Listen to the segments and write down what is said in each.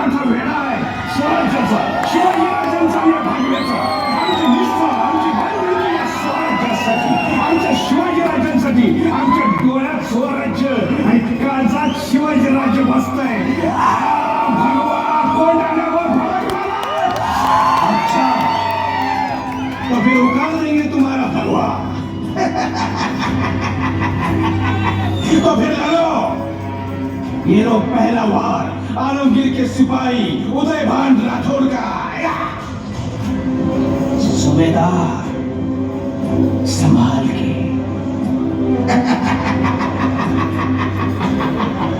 मराठा वेळा आहे स्वराज्याचा शिवाजीराजांचा आणि भागव्याचा आमची निष्ठा आमची बांधिलकी या स्वराज्यासाठी आमच्या शिवाजीराजांसाठी आमच्या डोळ्यात स्वराज्य आणि काळजात शिवाजीराजे बसतंय. भगवा अच्छा तो फिर उखाड़ देंगे तुम्हारा भगवा. तो फिर लड़ो ये लोग पहला वार. आलमगीर के सिपाही उदय भान राठौर का! सुबेदार संभाल के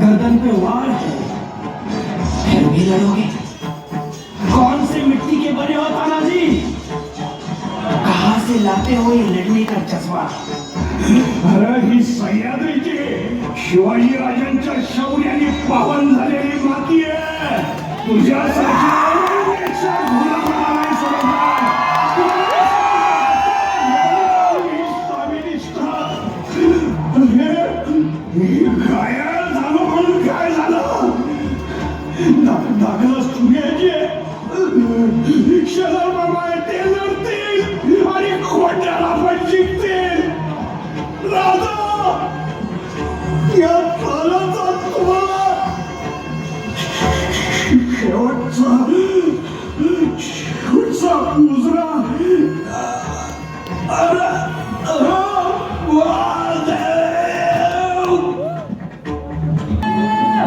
गर्दन पे वार है। फिर भी लड़ोगे? कौन से मिट्टी के बने हो, तानाजी? कहा से लाते हो ये लड़ने का जज्बा? अरे ही सह्याद्रीची शिवाजी राजांच्या शौर्याने पावन झालेली माती आहे तुझ्यासारखी शेजार बाबा आहे ते लढतील आणि खोट्याला पण जिंकतील राजा या कालाचा तुम्हाला शेवटचा शेवटचा मुजरा अरे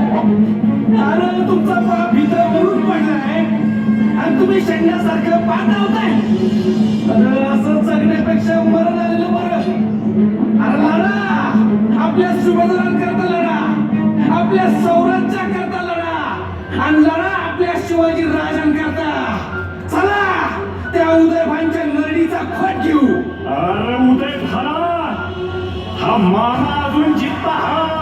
अरे तुमचा बाप इथं मरून पडलाय. तुम्ही शेंड्यासारखं पाठवताय अरे असं जगण्यापेक्षा मरण आलेलं बरं. अरे लढा. आपल्या सुभद्रांकरता लढा. आपल्या सौराज्याकरता लढा. आणि लढा आपल्या शिवाजी राजांकरता. चला त्या उदयभानच्या नरडीचा खट घेऊ. अरे उदय हा माना अजून जित्ता हा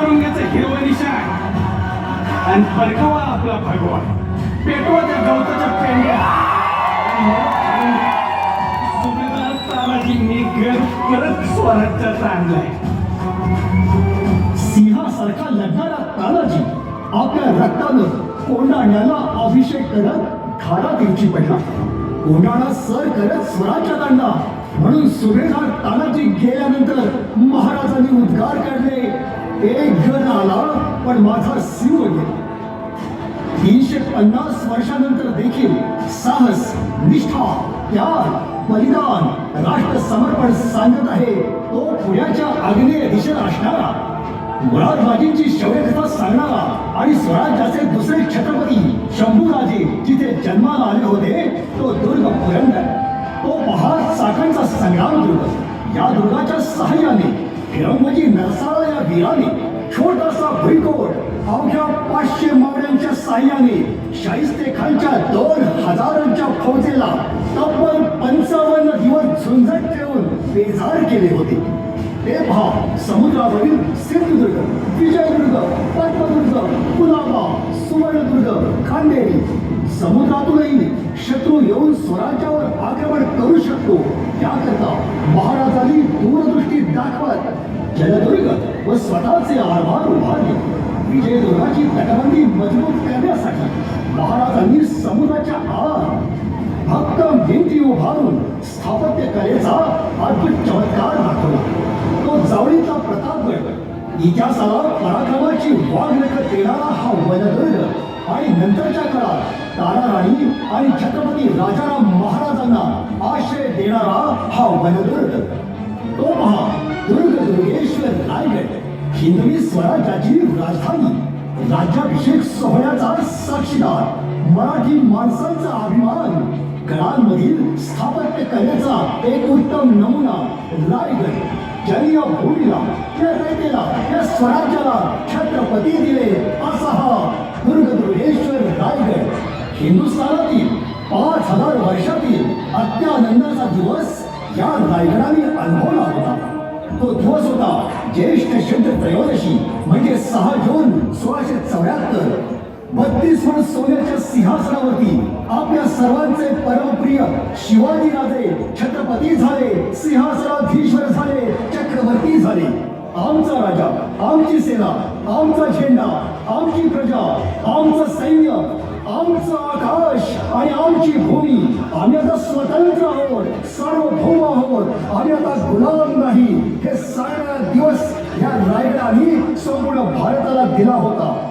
उतरवा त्या औरंग्याचं हिरवं निशाण. आणि फडकवा आपला भगवा पेटवा त्या गवताच्या पेंड्या. सुभेदार तानाजींनी घर परत स्वराज्यात आणलाय. सिंहासारखा लढणारा तानाजी आपल्या रक्तानं कोंडाण्याला अभिषेक करत घाडा दिवशी पडला. कोंडाणा सर करत स्वराज्यात आणला. म्हणून सुभेदार तानाजी गेल्यानंतर महाराजांनी उद्गार काढले एक गण आला पण माझा सिंह गेला. तीनशे पन्नास वर्षानंतर देखील साहस निष्ठा त्याग बलिदान राष्ट्र समर्पण सांगत आहे तो पुण्याच्या आग्नेय दिशेला असणारा. मुरादबाजींची शौर्यकथा सांगणारा आणि स्वराज्याचे दुसरे छत्रपती शंभूराजे जिथे जन्माला आले होते तो दुर्ग पुरंदर. तो पहाड चाकांचा संग्राम दुर्ग. या दुर्गाच्या सहाय्याने फिरंगजी नरसाळा या वीराने छोटासा भुईकोट अवघ्या पाचशे मावळ्यांच्या साह्याने शाहिस्ते खानच्या दोन हजारांच्या फौजेला तब्बल पंचावन्न दिवस झुंजत ठेवून बेजार केले होते. ते भाव समुद्रावरील सिंधुदुर्ग विजयदुर्ग पद्मदुर्ग कुलाबा सुवर्णदुर्ग खांदेरी समुद्रातूनही शत्रू येऊन स्वराज्यावर आक्रमण करू शकतो. याकरता महाराजांनी दूर दाखवत. जलदुर्ग व स्वतःचे आरभार उभारले. विजयदुर्गाची तटबंदी मजबूत करण्यासाठी महाराजांनी समुद्राच्या आत भक्त भिंती उभारून स्थापत्य कलेचा अद्भुत चमत्कार दाखवला. तो जावळीचा प्रतापगड. इतिहासाला पराक्रमाची वाघरेख देणारा हा वनदुर्ग आणि नंतरच्या काळात ताराराणी आणि छत्रपती राजाराम महाराजांना आश्रय देणारा हा वनदुर्ग. तो महा दुर्गेश्वर रायगड हिंदवी स्वराज्याची राजधानी राज्याभिषेक सोहळ्याचा साक्षीदार मराठी माणसांचा अभिमान घरांमधील स्थापत्य कलेचा एक उत्तम नमुना रायगड. ज्यांनी या भूमीला या रेतेला या स्वराज्याला छत्रपती दिले असा हा दुर्गदुर्गेश्वर रायगड. हिंदुस्थानातील पाच हजार वर्षातील अत्यानंदाचा दिवस या रायगडाने अनुभवला होता. तो दिवस होता. ज्येष्ठ शुद्ध त्रयोदशी म्हणजे सहा जून सोळाशे चौऱ्याहत्तर. बत्तीस वर सोन्याच्या सिंहासनावरती आपल्या सर्वांचे परमप्रिय शिवाजी राजे छत्रपती झाले सिंहासनाधीश्वर झाले चक्रवर्ती झाले. आमचा राजा आमची सेना आमचा झेंडा आमची प्रजा आमचं सैन्य आमचं आकाश आणि आमची भूमी. आम्ही आता स्वतंत्र आहोत सार्वभौम आहोत. आम्ही आता गुलाम रायगडाने संपूर्ण भारताला दिला होता